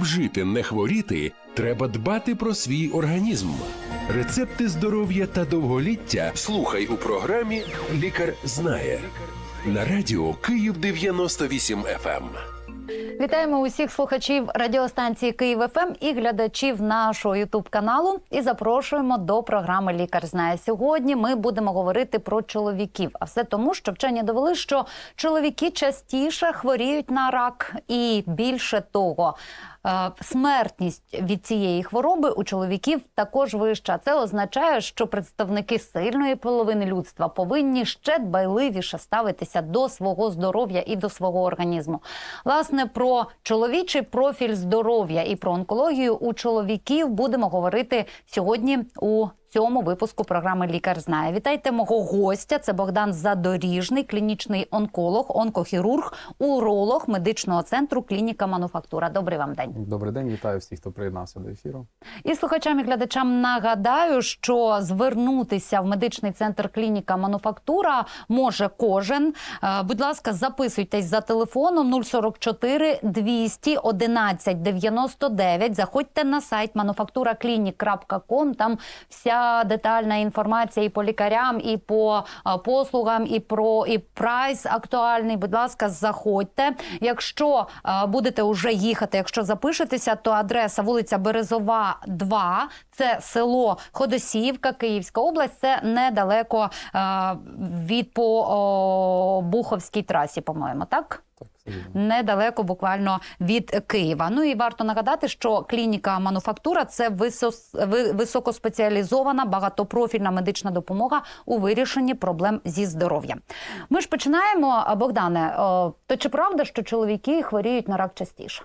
Щоб жити, не хворіти, треба дбати про свій організм. Рецепти здоров'я та довголіття слухай у програмі Лікар знає на радіо Київ 98 FM. Вітаємо усіх слухачів радіостанції Київ ФМ і глядачів нашого Ютуб каналу. І запрошуємо до програми Лікар знає сьогодні. Ми будемо говорити про чоловіків. А все тому, що вчені довели, що чоловіки частіше хворіють на рак, і більше того. Е, Смертність від цієї хвороби у чоловіків також вища. Це означає, що представники сильної половини людства повинні ще дбайливіше ставитися до свого здоров'я і до свого організму. Власне, про чоловічий профіль здоров'я і про онкологію у чоловіків будемо говорити сьогодні у цьому випуску програми Лікар знає. Вітайте мого гостя. Це Богдан Задоріжний, клінічний онколог, онкохірург, уролог медичного центру клініка Мануфактура. Добрий вам день. Добрий день, вітаю всіх, хто приєднався до ефіру. І слухачам і глядачам нагадаю, що звернутися в медичний центр клініка Мануфактура може кожен. Е, Будь ласка, записуйтесь за телефоном 044 211 99. Заходьте на сайт manufacturaklinic.com. Там вся детальна інформація і по лікарям, і по е, послугам, і про і прайс актуальний. Будь ласка, заходьте. Якщо е, будете вже їхати, якщо запишетеся, то адреса вулиця Березова, 2, це село Ходосіївка, Київська область. Це недалеко е, від по Буховській трасі, по-моєму, так? Недалеко буквально від Києва. Ну і варто нагадати, що клініка мануфактура це висос- високоспеціалізована багатопрофільна медична допомога у вирішенні проблем зі здоров'ям. Ми ж починаємо, Богдане. То чи правда, що чоловіки хворіють на рак частіше?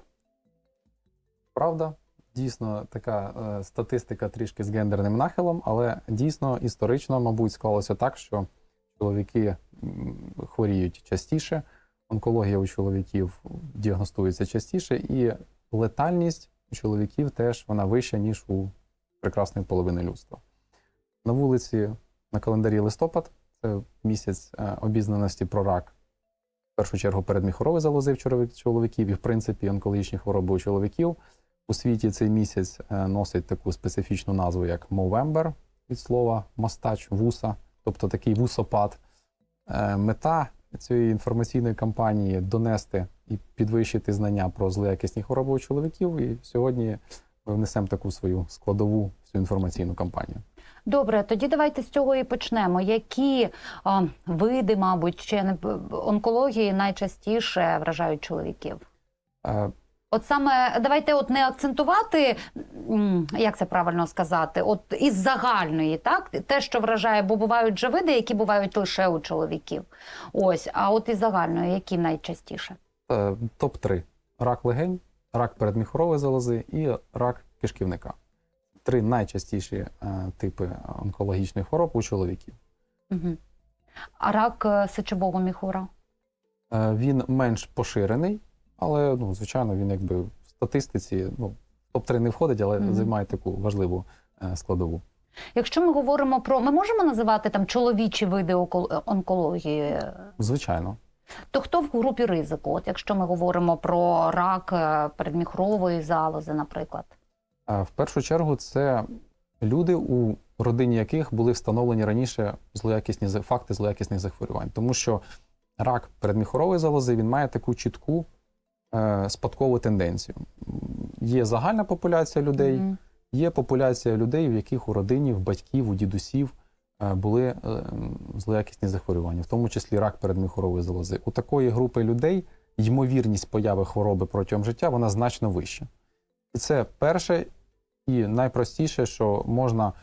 Правда, дійсно така е, статистика трішки з гендерним нахилом, але дійсно історично, мабуть, склалося так, що чоловіки хворіють частіше, онкологія у чоловіків діагностується частіше, і летальність у чоловіків теж вона вища, ніж у прекрасної половини людства. На вулиці на календарі листопад це місяць е, обізнаності про рак. В першу чергу передміхорової залози в чоловіків і, в принципі, онкологічні хвороби у чоловіків. У світі цей місяць е, носить таку специфічну назву, як Movember, від слова мастач, вуса, тобто такий вусопад. Е, Мета цієї інформаційної кампанії донести і підвищити знання про злоякісні хвороби у чоловіків. І сьогодні ми внесемо таку свою складову всю цю інформаційну кампанію. Добре, тоді давайте з цього і почнемо. Які о, види, мабуть, чи не онкології найчастіше вражають чоловіків? Е, От саме давайте от не акцентувати, як це правильно сказати, от із загальної, так те, що вражає, бо бувають же види, які бувають лише у чоловіків. Ось, а от із загальної, які найчастіше? Е, Топ-3: рак легень, рак передміхорової залози і рак кишківника. Три найчастіші е, типи онкологічних хвороб у чоловіків. Угу. А рак е, сечового міхура? Він менш поширений, але ну, звичайно, він якби в статистиці ну, топ-3 не входить, але Мгм. займає таку важливу е, складову. Якщо ми говоримо про ми можемо називати там чоловічі види онкології, Звичайно. то хто в групі ризику? От якщо ми говоримо про рак е, передміхрової залози, наприклад. Е, В першу чергу, це люди, у родині яких були встановлені раніше злоякісні факти злоякісних захворювань. Тому що рак передміхорової залози він має таку чітку спадкову тенденцію. Є загальна популяція людей, є популяція людей, в яких у родині, в батьків, у дідусів е, були е, злоякісні захворювання, в тому числі рак передміхорової залози. У такої групи людей ймовірність появи хвороби протягом життя вона значно вища. І це перше і найпростіше, що можна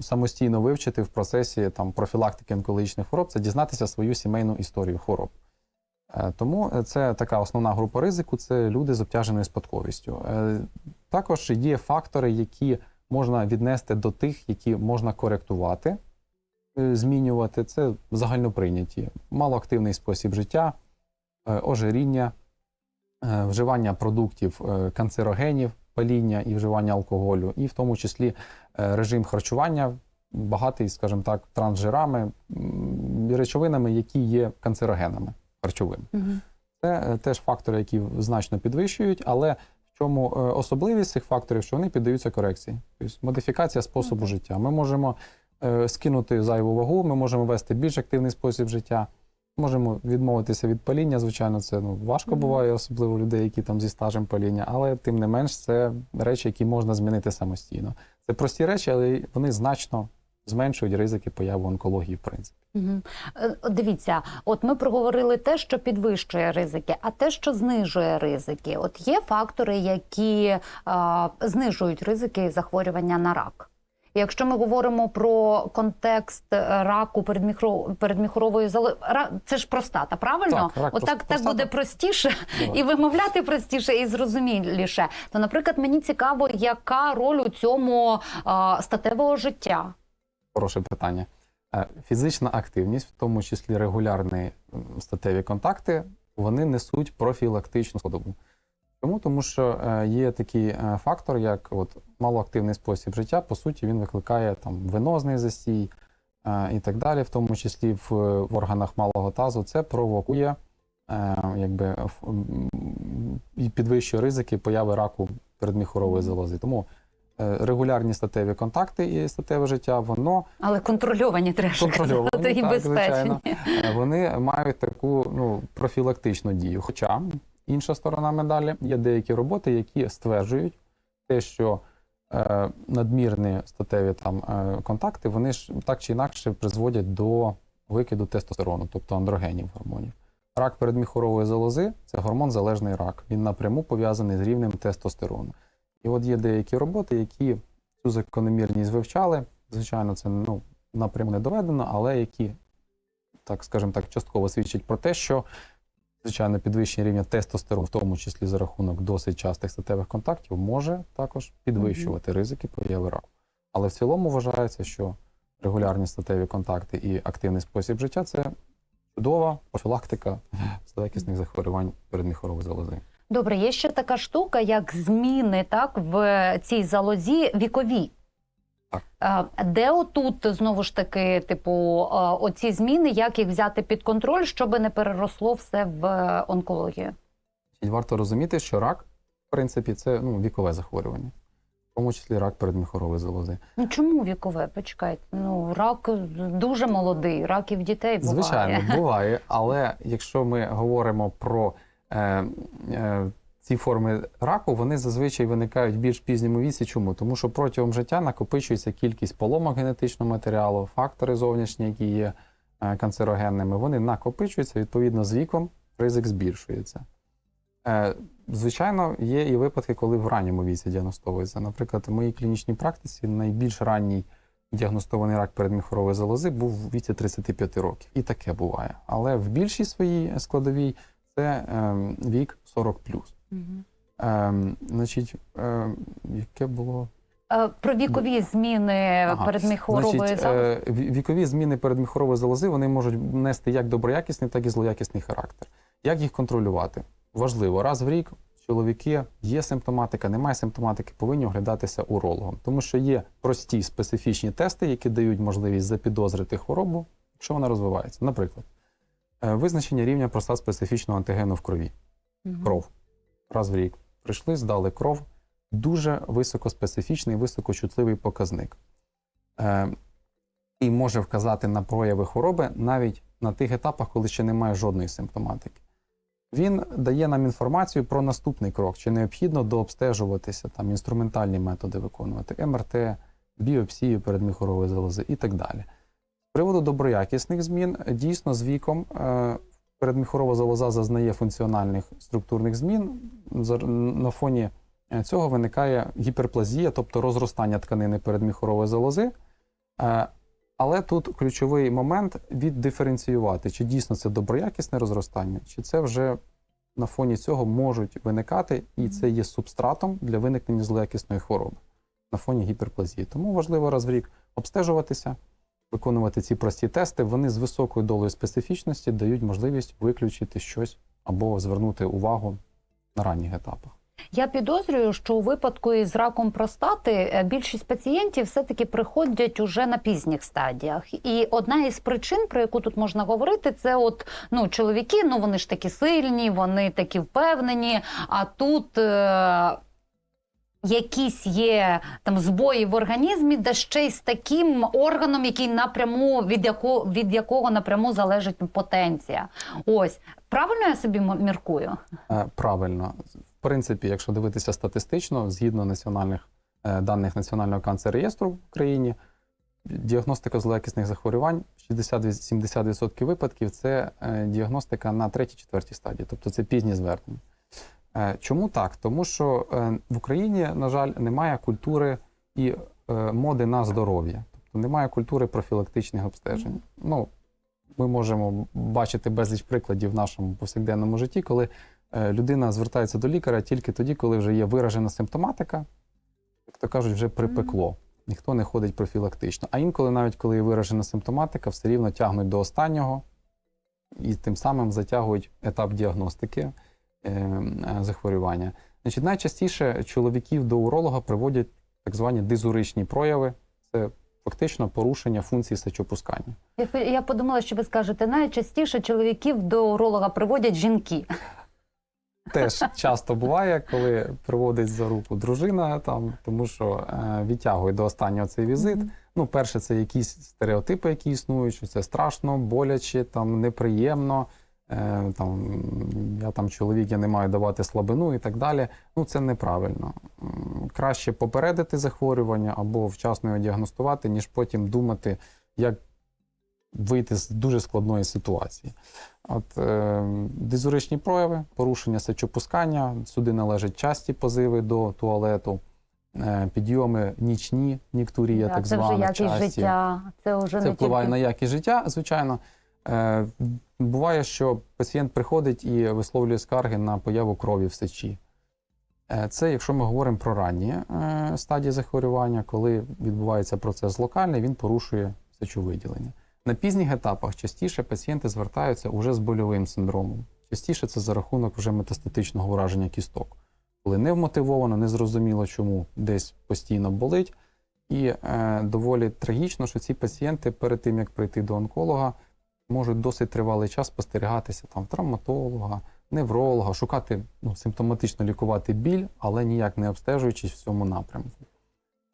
самостійно вивчити в процесі там, профілактики онкологічних хвороб, це дізнатися свою сімейну історію хвороб. Е, Тому е, це така основна група ризику це люди з обтяженою спадковістю. Е, Також є фактори, які можна віднести до тих, які можна коректувати, змінювати. Це загальноприйняті. Малоактивний спосіб життя, ожиріння, вживання продуктів канцерогенів, паління і вживання алкоголю, і в тому числі режим харчування, багатий, скажімо так, трансжирами, речовинами, які є канцерогенами харчовими. Мгм. Це е, теж фактори, які значно підвищують, але В чому е, особливість цих факторів, що вони піддаються корекції. Тобто модифікація способу так. життя. Ми можемо е, скинути зайву вагу, ми можемо вести більш активний спосіб життя. Можемо відмовитися від паління. Звичайно, це ну важко Мгм. буває, особливо людей, які там зі стажем паління, але тим не менш це речі, які можна змінити самостійно. Це прості речі, але вони значно зменшують ризики появи онкології, в принципі. Е, Дивіться, от ми проговорили те, що підвищує ризики, а те, що знижує ризики. От є фактори, які а, знижують ризики захворювання на рак. Якщо ми говоримо про контекст е, раку передміхро- передміхорової зали, це ж простата, правильно? Так, рак От так, буде простіше Давай. і вимовляти простіше, і зрозуміліше. То, наприклад, мені цікаво, яка роль у цьому а, статевого життя. Хороше питання. Е, Фізична активність, в тому числі регулярні статеві контакти, вони несуть профілактичну складову. Чому? Тому що е, є такий е, фактор, як от, малоактивний спосіб життя, по суті, він викликає там, венозний застій е, і так далі, в тому числі в, в органах малого тазу. Це провокує якби, і підвищує ризики появи раку передміхорової залози. Тому регулярні статеві контакти і статеве життя, воно Але контрольовані треба Контрольовані, і так, безпечні. звичайно. Е, вони мають таку ну, профілактичну дію. Хоча інша сторона медалі є деякі роботи, які стверджують те, що е, надмірні статеві там е, контакти, вони ж так чи інакше призводять до викиду тестостерону, тобто андрогенів гормонів. Рак передміхорової залози це гормон залежний рак. Він напряму пов'язаний з рівнем тестостерону. І от є деякі роботи, які цю закономірність вивчали. Звичайно, це ну, напряму не доведено, але які, так скажімо так, частково свідчать про те, що звичайно підвищення рівня тестостерону, в тому числі за рахунок досить частих статевих контактів, може також підвищувати ризики появи раку. Але в цілому вважається, що регулярні статеві контакти і активний спосіб життя це чудова профілактика злоякісних захворювань передміхорової залози. Добре, є ще така штука, як зміни так в цій залозі вікові. Так. Де отут знову ж таки, типу, оці зміни, як їх взяти під контроль, щоб не переросло все в е, онкологію? Варто розуміти, що рак, в принципі, це ну, вікове захворювання, в тому числі рак передміхорової залози. Ну чому вікове? Почекайте. Ну рак дуже молодий, рак і дітей буває. Звичайно, буває, але якщо ми говоримо про ці форми раку, вони зазвичай виникають в більш пізньому віці. Чому? Тому що протягом життя накопичується кількість поломок генетичного матеріалу, фактори зовнішні, які є е, канцерогенними, вони накопичуються, відповідно, з віком ризик збільшується. Е, Звичайно, є і випадки, коли в ранньому віці діагностовується. Наприклад, в моїй клінічній практиці найбільш ранній діагностований рак передміхорової залози був в віці 35 років. І таке буває. Але в більшій своїй складовій це ем, вік 40 Мгм. Ем, значить, ем, яке було Е, Про вікові зміни Ага. передміхорової Значить, залози. е, вікові зміни передміхорової залози вони можуть нести як доброякісний, так і злоякісний характер. Як їх контролювати? Важливо, раз в рік чоловіки є симптоматика, немає симптоматики, повинні оглядатися урологом, тому що є прості специфічні тести, які дають можливість запідозрити хворобу, якщо вона розвивається. Наприклад, е, визначення рівня простат специфічного антигену в крові. Мгм. кров раз в рік. Прийшли, здали кров. Дуже високоспецифічний, високочутливий показник. Е, і може вказати на прояви хвороби навіть на тих етапах, коли ще немає жодної симптоматики. Він дає нам інформацію про наступний крок, чи необхідно дообстежуватися, там інструментальні методи виконувати, МРТ, біопсію передміхорової залози і так далі. Приводу доброякісних змін, дійсно, з віком е, передміхорова залоза зазнає функціональних структурних змін. На фоні е, цього виникає гіперплазія, тобто розростання тканини передміхорової залози. Е, Але тут ключовий момент віддиференціювати, чи дійсно це доброякісне розростання, чи це вже на фоні цього можуть виникати, і це є субстратом для виникнення злоякісної хвороби на фоні гіперплазії. Тому важливо раз в рік обстежуватися, виконувати ці прості тести. Вони з високою долею специфічності дають можливість виключити щось або звернути увагу на ранніх етапах. Я підозрюю, що у випадку із раком простати е, більшість пацієнтів все-таки приходять уже на пізніх стадіях. І одна із причин, про яку тут можна говорити, це от ну чоловіки, ну вони ж такі сильні, вони такі впевнені. А тут е, якісь є там збої в організмі, да ще й з таким органом, який напряму від якого від якого напряму залежить потенція. Ось правильно я собі міркую? Е, Правильно. В принципі, якщо дивитися статистично, згідно національних е, даних Національного канцер-реєстру в Україні, діагностика злоякісних захворювань 60-70% випадків це е, діагностика на третій-четвертій стадії, тобто це пізні звернення. Е, Чому так? Тому що е, в Україні, на жаль, немає культури і е, моди на здоров'я, тобто немає культури профілактичних обстежень. Ну, ми можемо бачити безліч прикладів в нашому повсякденному житті, коли людина звертається до лікаря тільки тоді, коли вже є виражена симптоматика, як то кажуть, вже припекло. Ніхто не ходить профілактично. А інколи, навіть коли є виражена симптоматика, все рівно тягнуть до останнього і тим самим затягують етап діагностики захворювання. Значить, найчастіше чоловіків до уролога приводять так звані дизуричні прояви. Це фактично порушення функції сечопускання. Я, подумала, що ви скажете, найчастіше чоловіків до уролога приводять жінки. Теж часто буває, коли приводить за руку дружина, там, тому що е, відтягує до останнього цей візит. Мгм. Ну, перше, це якісь стереотипи, які існують, що це страшно, боляче, там, неприємно. Е, там, я там чоловік, я не маю давати слабину і так далі. Ну, це неправильно. Краще попередити захворювання або вчасно його діагностувати, ніж потім думати, як вийти з дуже складної ситуації. От е, дизуричні прояви, порушення сечопускання, сюди належать часті позиви до туалету, е, підйоми нічні, ніктурія, так, це вже якість життя. Це вже Це не впливає тільки... на якість життя, звичайно. Е, буває, що пацієнт приходить і висловлює скарги на появу крові в сечі. Е, Це якщо ми говоримо про ранні е, стадії захворювання, коли відбувається процес локальний, він порушує сечовиділення. На пізніх етапах частіше пацієнти звертаються уже з больовим синдромом. Частіше це за рахунок вже метастатичного ураження кісток, коли не вмотивовано, не зрозуміло, чому десь постійно болить. І е, доволі трагічно, що ці пацієнти перед тим, як прийти до онколога, можуть досить тривалий час спостерігатися там травматолога, невролога, шукати ну, симптоматично лікувати біль, але ніяк не обстежуючись в цьому напрямку.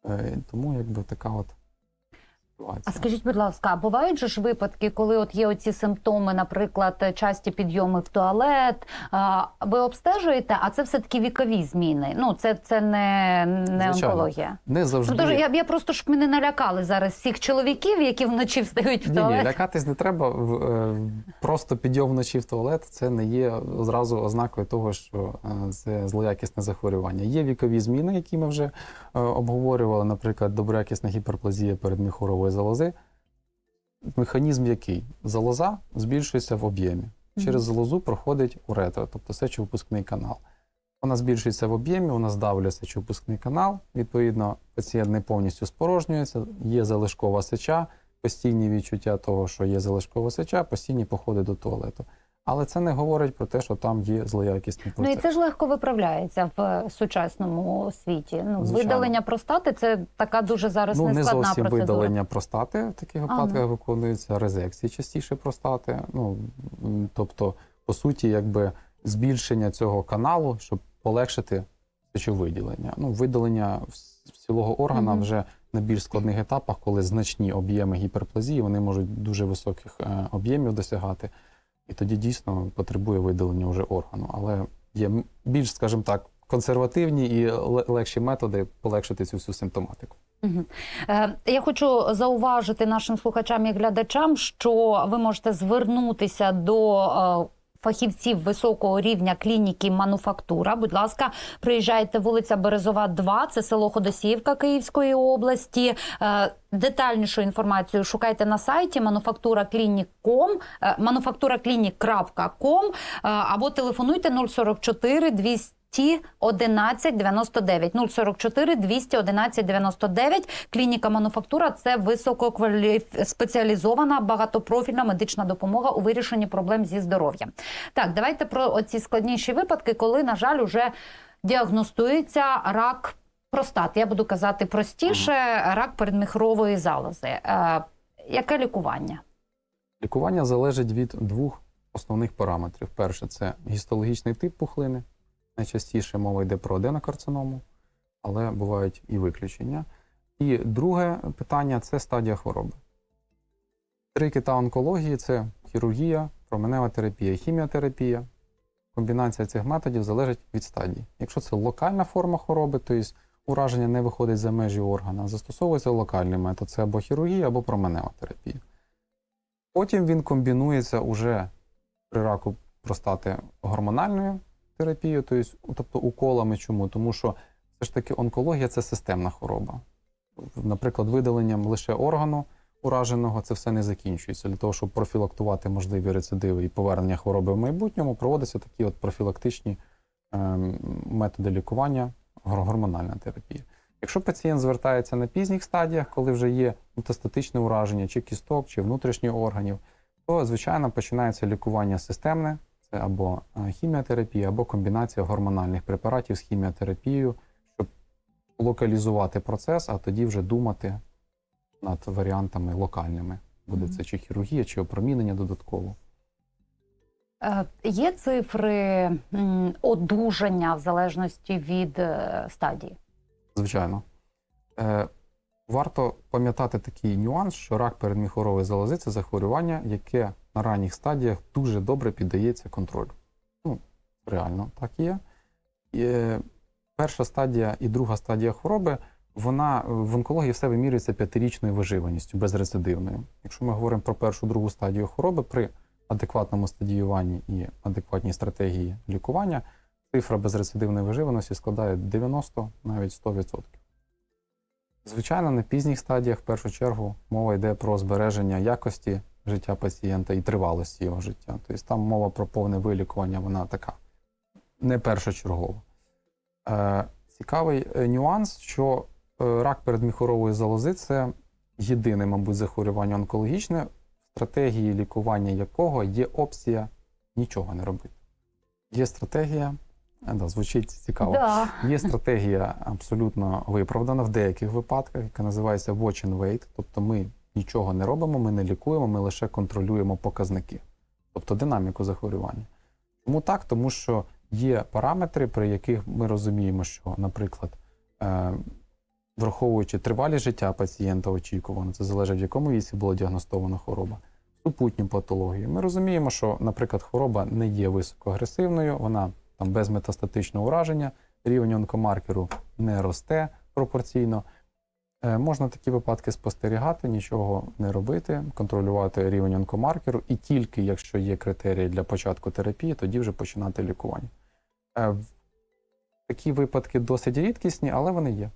Е, тому якби така от ситуація. А скажіть, будь ласка, а бувають же ж випадки, коли от є оці симптоми, наприклад, часті підйоми в туалет, а, ви обстежуєте, а це все-таки вікові зміни. Ну, це, це не, не Звичайно. онкологія. Не завжди. Ну, тож я, я просто щоб мене налякали зараз всіх чоловіків, які вночі встають в Ні, ні, лякатись не треба. Е, Просто підйом вночі в туалет це не є зразу ознакою того, що е, це злоякісне захворювання. Є вікові зміни, які ми вже е, обговорювали, наприклад, доброякісна гіперплазія передміхорової залози. Механізм який? Залоза збільшується в об'ємі. Через залозу проходить уретра, тобто сечовипускний канал. Вона збільшується в об'ємі, вона здавлює сечовипускний канал. Відповідно, пацієнт не повністю спорожнюється, є залишкова сеча, постійні відчуття того, що є залишкова сеча, постійні походи до туалету. Але це не говорить про те, що там є злоякісний Ну і це ж легко виправляється в сучасному світі. Ну, Звичайно. видалення простати це така дуже зараз ну, не нескладна зовсім процедура. видалення простати в таких випадках ну. виконуються резекції частіше простати. Ну, тобто, по суті, якби збільшення цього каналу, щоб полегшити сечовиділення. Ну, видалення цілого органа Мгм. вже на більш складних етапах, коли значні об'єми гіперплазії, вони можуть дуже високих е, об'ємів досягати. І тоді дійсно потребує видалення вже органу. Але є більш, скажімо так, консервативні і легші методи полегшити цю всю симптоматику. Е, Я хочу зауважити нашим слухачам і глядачам, що ви можете звернутися до е, фахівців високого рівня клініки Мануфактура. Будь ласка, приїжджайте вулиця Березова, 2, це село Ходосіївка Київської області. Е, Детальнішу інформацію шукайте на сайті manufacturaklinic.com, е, е, або телефонуйте 044 200 11 99 044 211 99. Клініка мануфактура це високоспеціалізована багатопрофільна медична допомога у вирішенні проблем зі здоров'ям. Так, давайте про оці складніші випадки, коли, на жаль, уже діагностується рак простати. Я буду казати простіше, рак передміхрової залози. Е, яке лікування? Лікування залежить від двох основних параметрів. Перше це гістологічний тип пухлини. Найчастіше мова йде про аденокарциному. але бувають і виключення. І друге питання це стадія хвороби. Три кита онкології це хірургія, променева терапія, хіміотерапія. Комбінація цих методів залежить від стадії. Якщо це локальна форма хвороби, тобто ураження не виходить за межі органа, застосовується локальний метод це або хірургія, або променева терапія. Потім він комбінується уже при раку простати гормональною терапією, тобто, тобто уколами. Чому? Тому що все ж таки онкологія це системна хвороба. Наприклад, видаленням лише органу ураженого це все не закінчується. Для того, щоб профілактувати можливі рецидиви і повернення хвороби в майбутньому, проводяться такі от профілактичні ем, методи лікування, гормональна терапія. Якщо пацієнт звертається на пізніх стадіях, коли вже є метастатичне ураження чи кісток, чи внутрішніх органів, то звичайно починається лікування системне, це або е, хіміотерапія, або комбінація гормональних препаратів з хіміотерапією, щоб локалізувати процес, а тоді вже думати над варіантами локальними. Буде це чи хірургія, чи опромінення додатково. Е, Є цифри одужання в залежності від е, стадії? Звичайно. Варто пам'ятати такий нюанс, що рак передміхорової залози це захворювання, яке на ранніх стадіях дуже добре піддається контролю. Ну, реально так є. І, е, перша стадія і друга стадія хвороби, вона е, в онкології все вимірюється п'ятирічною виживаністю, безрецидивною. Якщо ми говоримо про першу другу стадію хвороби, при адекватному стадіюванні і адекватній стратегії лікування, цифра безрецидивної виживаності складає 90, навіть 100%. Звичайно, на пізніх стадіях, в першу чергу, мова йде про збереження якості життя пацієнта і тривалості його життя. Тобто там мова про повне вилікування, вона така не першочергова. Е, цікавий е, нюанс, що е, рак передміхорової залози це єдине, мабуть, захворювання онкологічне, в стратегії лікування якого є опція нічого не робити. Є стратегія, е, да, звучить цікаво. Да. Є стратегія абсолютно виправдана в деяких випадках, яка називається watch and wait. Тобто ми нічого не робимо, ми не лікуємо, ми лише контролюємо показники, тобто динаміку захворювання. Чому так? Тому що є параметри, при яких ми розуміємо, що, наприклад, е, враховуючи тривалість життя пацієнта очікувано, це залежить в якому віці була діагностована хвороба, супутню патологію. Ми розуміємо, що, наприклад, хвороба не є високоагресивною, вона там без метастатичного ураження, рівень онкомаркеру не росте пропорційно. Е, Можна такі випадки спостерігати, нічого не робити, контролювати рівень онкомаркеру, і тільки якщо є критерії для початку терапії, тоді вже починати лікування. Е, Такі випадки досить рідкісні, але вони є.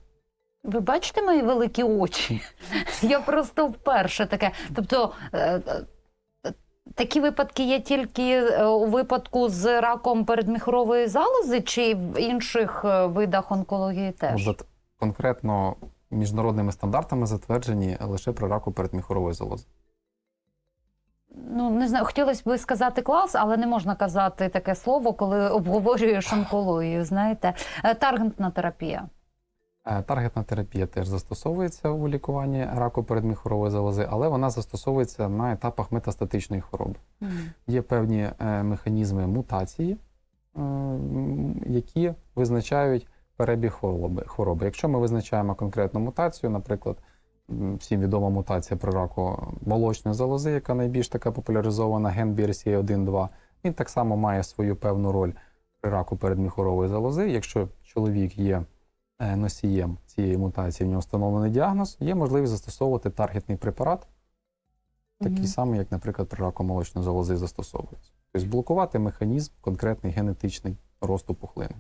Ви бачите мої великі очі? Я просто вперше таке. Тобто. е, Такі випадки є тільки у випадку з раком передміхорової залози, чи в інших видах онкології теж? конкретно міжнародними стандартами затверджені лише при раку передміхорової залози. Ну не знаю, хотілося б сказати клас, але не можна казати таке слово, коли обговорюєш онкологію. Знаєте, Е, таргетна терапія. Е, Таргетна терапія теж застосовується у лікуванні раку передміхорової залози, але вона застосовується на етапах метастатичної хвороби. Є певні е, механізми мутації, які визначають перебіг хвороби. хвороби. Якщо ми визначаємо конкретну мутацію, наприклад, всім відома мутація при раку молочної залози, яка найбільш така популяризована, ген BRCA1-2, він так само має свою певну роль при раку передміхорової залози. Якщо чоловік є е, носієм цієї мутації, в нього встановлений діагноз, є можливість застосовувати таргетний препарат, такий Мгм. самий, як, наприклад, при раку молочної залози застосовується. Тобто блокувати механізм конкретний генетичний росту пухлини.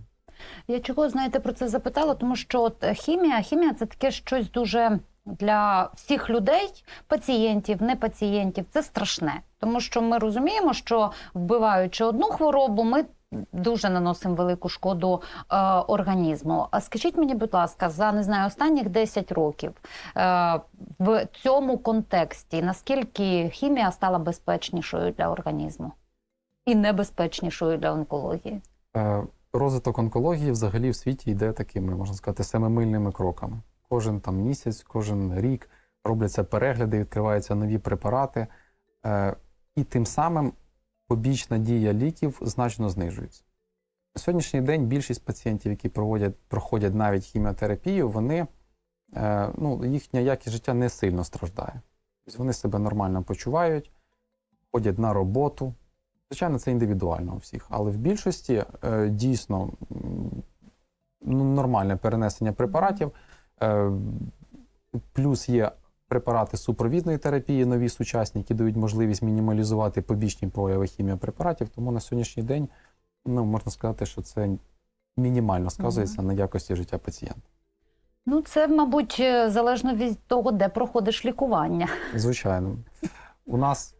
Я чого знаєте про це запитала? Тому що от е, хімія, хімія це таке щось дуже для всіх людей, пацієнтів, не пацієнтів. Це страшне, тому що ми розуміємо, що вбиваючи одну хворобу, ми дуже наносимо велику шкоду е, організму. А скажіть мені, будь ласка, за не знаю останніх 10 років е, в цьому контексті наскільки хімія стала безпечнішою для організму і небезпечнішою для онкології? Е, Розвиток онкології взагалі в світі йде такими, можна сказати, семимильними кроками. Кожен там місяць, кожен рік робляться перегляди, відкриваються нові препарати, е, і тим самим побічна дія ліків значно знижується. На сьогоднішній день більшість пацієнтів, які проводять, проходять навіть хіміотерапію, вони, е, ну, їхня якість життя не сильно страждає. Вони себе нормально почувають, ходять на роботу. Звичайно, це індивідуально у всіх, але в більшості е, дійсно ну, нормальне перенесення препаратів. Е, плюс є препарати супровідної терапії, нові сучасні, які дають можливість мінімалізувати побічні прояви хіміопрепаратів. Тому на сьогоднішній день ну, можна сказати, що це мінімально сказується на якості життя пацієнта. Ну, це, мабуть, е, залежно від того, де проходиш лікування. Звичайно. У нас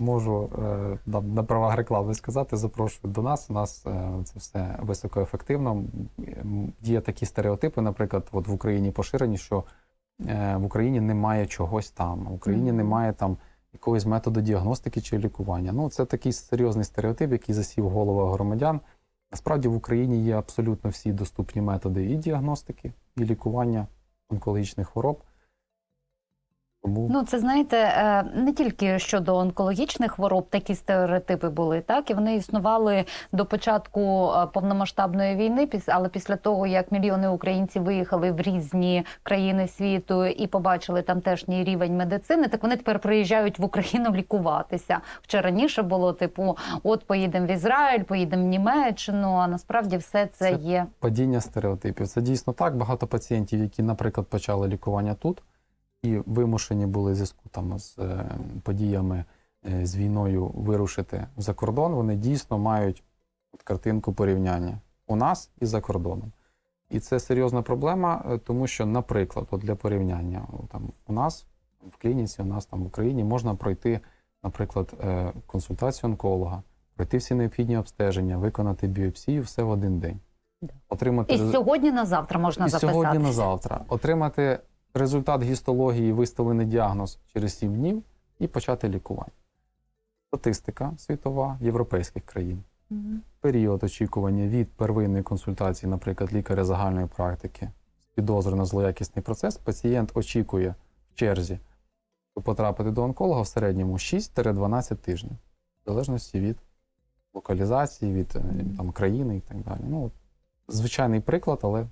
можу е, на, правах реклами сказати, запрошую до нас. У нас е, це все високоефективно. Є такі стереотипи, наприклад, от в Україні поширені, що е, в Україні немає чогось там, в Україні немає там якогось методу діагностики чи лікування. Ну, це такий серйозний стереотип, який засів в головах громадян. Насправді в Україні є абсолютно всі доступні методи і діагностики, і лікування онкологічних хвороб. Тому Ну, це знаєте, е, не тільки щодо онкологічних хвороб такі стереотипи були, так і вони існували до початку е, повномасштабної війни, але після того, як мільйони українців виїхали в різні країни світу і побачили тамтешній рівень медицини, так вони тепер приїжджають в Україну лікуватися. Хоча раніше було типу: от поїдемо в Ізраїль, поїдемо в Німеччину. А насправді все це, Це є. Падіння стереотипів. Це дійсно так. Багато пацієнтів, які, наприклад, почали лікування тут і вимушені були в зв'язку там з е, подіями е, з війною вирушити за кордон, вони дійсно мають картинку порівняння у нас і за кордоном. І це серйозна проблема, е, тому що, наприклад, от для порівняння, там у нас в клініці, у нас там в Україні можна пройти, наприклад, консультацію онколога, пройти всі необхідні обстеження, виконати біопсію все в один день. Отримати І сьогодні на завтра можна і сьогодні на завтра. Отримати результат гістології, виставлений діагноз через 7 днів і почати лікування. Статистика світова європейських країн. Мгм. Період очікування від первинної консультації, наприклад, лікаря загальної практики з підозрою на злоякісний процес, пацієнт очікує в черзі потрапити до онколога в середньому 6-12 тижнів, в залежності від локалізації, від е, там, країни і так далі. Ну, от звичайний приклад, але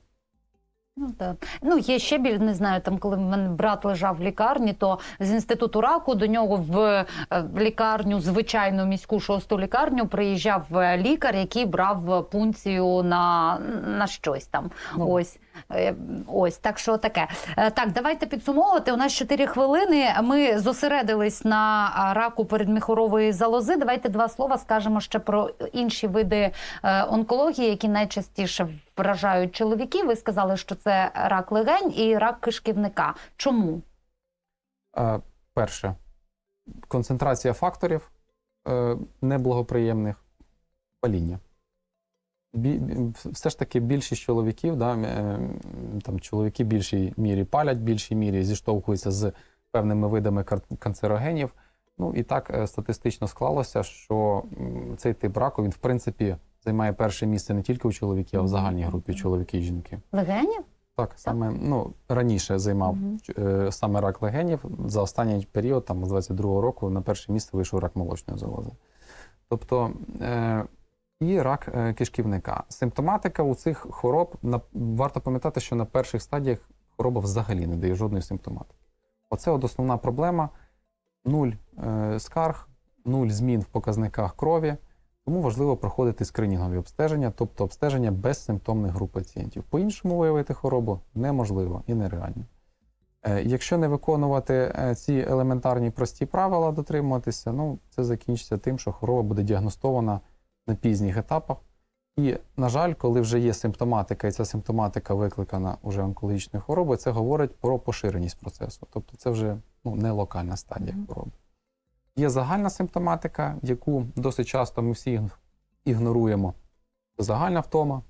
Ну так. Ну є ще біль, не знаю. Там, коли в мене брат лежав в лікарні, то з інституту раку до нього в, е, лікарню, звичайну міську шосту лікарню, приїжджав е, лікар, який брав пункцію на, на щось там. Ну. Ось. Е, Ось так що таке. Е, Так, давайте підсумовувати. У нас 4 хвилини. Ми зосередились на раку передміхорової залози. Давайте два слова скажемо ще про інші види е, онкології, які найчастіше вражають чоловіків. Ви сказали, що це рак легень і рак кишківника. Чому? Перше, концентрація факторів неблагоприємних паління. Все ж таки більшість чоловіків, да, там, чоловіки в більшій мірі палять, в більшій мірі зіштовхуються з певними видами канцерогенів. Ну і так е, статистично склалося, що цей тип раку він, в принципі, займає перше місце не тільки у чоловіків, а в загальній групі чоловіки і жінки. Легенів? Так, саме ну раніше займав Мгм. е, саме рак легенів. За останній період, там з 22-го року, на перше місце вийшов рак молочної залози. Тобто е, і рак е, кишківника. Симптоматика у цих хвороб варто пам'ятати, що на перших стадіях хвороба взагалі не дає жодної симптоматики. Оце от основна проблема: нуль е, скарг, нуль змін в показниках крові. Тому важливо проходити скринінгові обстеження, тобто обстеження безсимптомних груп пацієнтів. По-іншому виявити хворобу неможливо і нереально. Е, Якщо не виконувати ці елементарні прості правила, дотримуватися, ну це закінчиться тим, що хвороба буде діагностована на пізніх етапах. І, на жаль, коли вже є симптоматика, і ця симптоматика викликана уже онкологічною хворобою, це говорить про поширеність процесу. Тобто це вже ну, не локальна стадія Мгм. хвороби. Є загальна симптоматика, яку досить часто ми всі ігноруємо. Це загальна втома,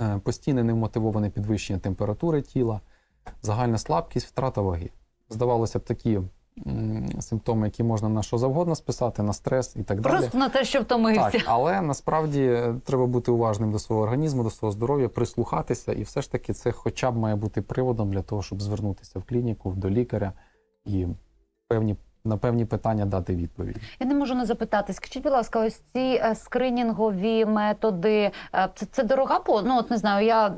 е, постійне невмотивоване підвищення температури тіла, загальна слабкість, втрата ваги. Здавалося б, такі симптоми, які можна на що завгодно списати, на стрес і так далі. Просто на те, що втомився. Так, але насправді е, треба бути уважним до свого організму, до свого здоров'я, прислухатися, і все ж таки це хоча б має бути приводом для того, щоб звернутися в клініку, до лікаря і певні на певні питання дати відповідь. Я не можу не запитати. Скажіть, будь ласка, ось ці е, скринінгові методи. е, Це, це дорога по ну от не знаю. Я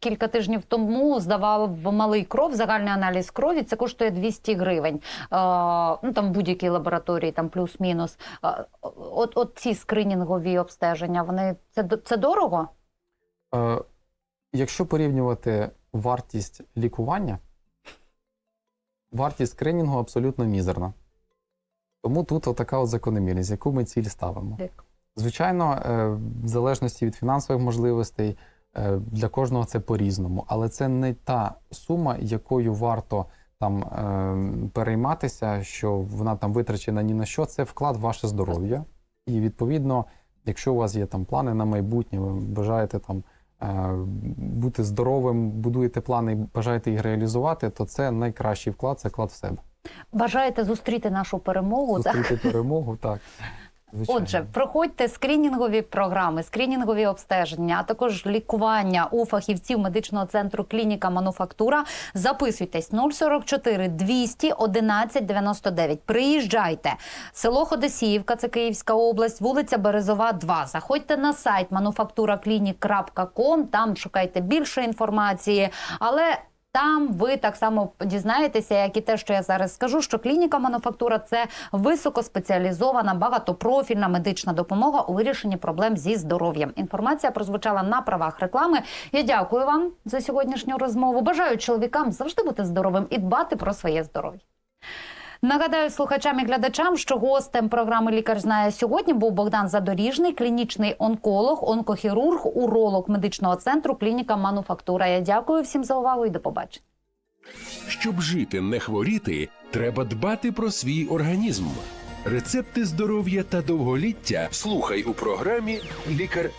кілька тижнів тому здавала в малий кров, загальний аналіз крові. Це коштує 200 гривень. Е, ну там будь-якій лабораторії, там плюс-мінус. От, от ці скринінгові обстеження, вони це це дорого? Е, якщо порівнювати вартість лікування, вартість скринінгу абсолютно мізерна. Тому тут така от закономірність, яку ми ціль ставимо. Звичайно, е, в залежності від фінансових можливостей, е, для кожного це по-різному, але це не та сума, якою варто там е, перейматися, що вона там витрачена ні на що. Це вклад в ваше здоров'я. І відповідно, якщо у вас є там плани на майбутнє, ви бажаєте там бути здоровим, будуєте плани бажаєте їх реалізувати, то це найкращий вклад це вклад в себе. Бажаєте зустріти нашу перемогу? так? Перемогу, так. Звичайно. Отже, проходьте скринінгові програми, скринінгові обстеження, а також лікування у фахівців медичного центру клініка Мануфактура. Записуйтесь 044 200 11 99. Приїжджайте. Село Ходосіївка, це Київська область, вулиця Березова, 2. Заходьте на сайт manufacturaklinic.com, там шукайте більше інформації, але там ви так само дізнаєтеся, як і те, що я зараз скажу, що клініка мануфактура це високоспеціалізована, багатопрофільна медична допомога у вирішенні проблем зі здоров'ям. Інформація прозвучала на правах реклами. Я дякую вам за сьогоднішню розмову. Бажаю чоловікам завжди бути здоровим і дбати про своє здоров'я. Нагадаю слухачам і глядачам, що гостем програми Лікар знає сьогодні був Богдан Задоріжний, клінічний онколог, онкохірург, уролог медичного центру клініка Мануфактура. Я дякую всім за увагу і до побачення. Щоб жити, не хворіти, треба дбати про свій організм. Рецепти здоров'я та довголіття слухай у програмі Лікар